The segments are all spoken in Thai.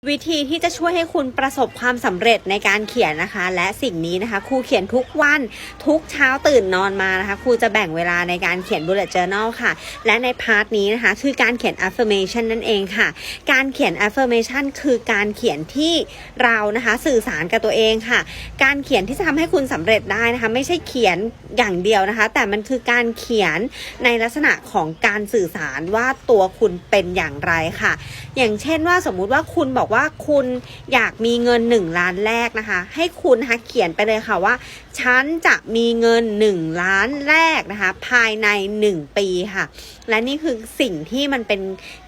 วิธีที่จะช่วยให้คุณประสบความสำเร็จในการเขียนนะคะ และสิ่งนี้นะคะครูเขียนทุกวันทุกเช้าตื่นนอนมานะคะครูจะแบ่งเวลาในการเขียน bullet journal ค่ะ และในพาร์ทนี้นะคะ คือการเขียน affirmation นั่นเองค่ะ การเขียน affirmation คือการเขียนที่เรานะคะสื่อสารกับตัวเองค่ะ การเขียนที่จะทำให้คุณสำเร็จได้นะคะ ไม่ใช่เขียนอย่างเดียวนะคะ แต่มันคือการเขียนในลักษณะของการสื่อสารว่าตัวคุณเป็นอย่างไรค่ะ อย่างเช่นว่าสมมุติว่าคุณบอกว่าคุณอยากมีเงิน 1 ล้านแรกนะคะ ให้คุณนะคะเขียนไปเลยค่ะว่า ฉันจะมีเงิน 1 ล้านแรกนะคะ ภายใน 1 ปีค่ะ และนี่คือสิ่งที่มันเป็น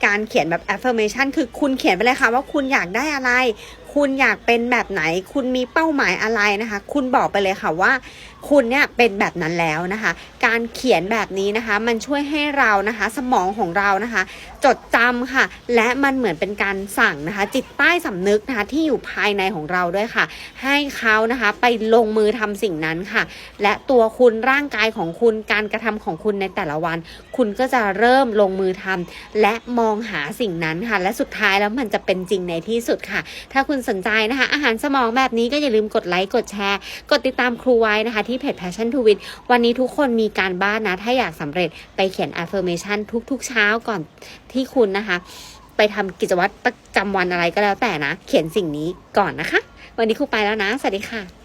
การเขียนแบบ affirmation คือคุณเขียนไปเลยค่ะว่าคุณอยากได้อะไร คุณอยากเป็นแบบไหน คุณมีเป้าหมายอะไรนะคะ คุณบอกไปเลยค่ะว่าคุณเนี่ยเป็นแบบนั้นแล้วนะคะ การเขียนแบบนี้นะคะ มันช่วยให้เรานะคะ สมองของเรานะคะ จดจำค่ะ และมันเหมือนเป็นการสั่งนะคะ จิตใต้สำนึกนะคะที่อยู่ภายในของเราด้วยค่ะ ให้เขานะคะไปลงมือทำสิ่งนั้นค่ะ และตัวคุณร่างกายของคุณการกระทำของคุณในแต่ละวัน คุณก็จะเริ่มลงมือทำและมองหาสิ่งนั้นค่ะ และสุดท้ายแล้วมันจะเป็นจริงในที่สุดค่ะ ถ้าคุณสนใจนะคะ อาหารสมองแบบนี้ก็อย่าลืมกดไลค์ กดแชร์ กดติดตามครูไว้นะคะ ที่เพจ Passion to Win วันนี้ทุกคนมีการบ้านนะ ถ้าอยากสำเร็จไปเขียน affirmation ทุกๆเช้าก่อนที่คุณนะคะ ไปทำกิจวัตรประจำวันอะไรก็แล้วแต่นะ เขียนสิ่งนี้ก่อนนะคะ วันนี้ครูไปแล้วนะ สวัสดีค่ะ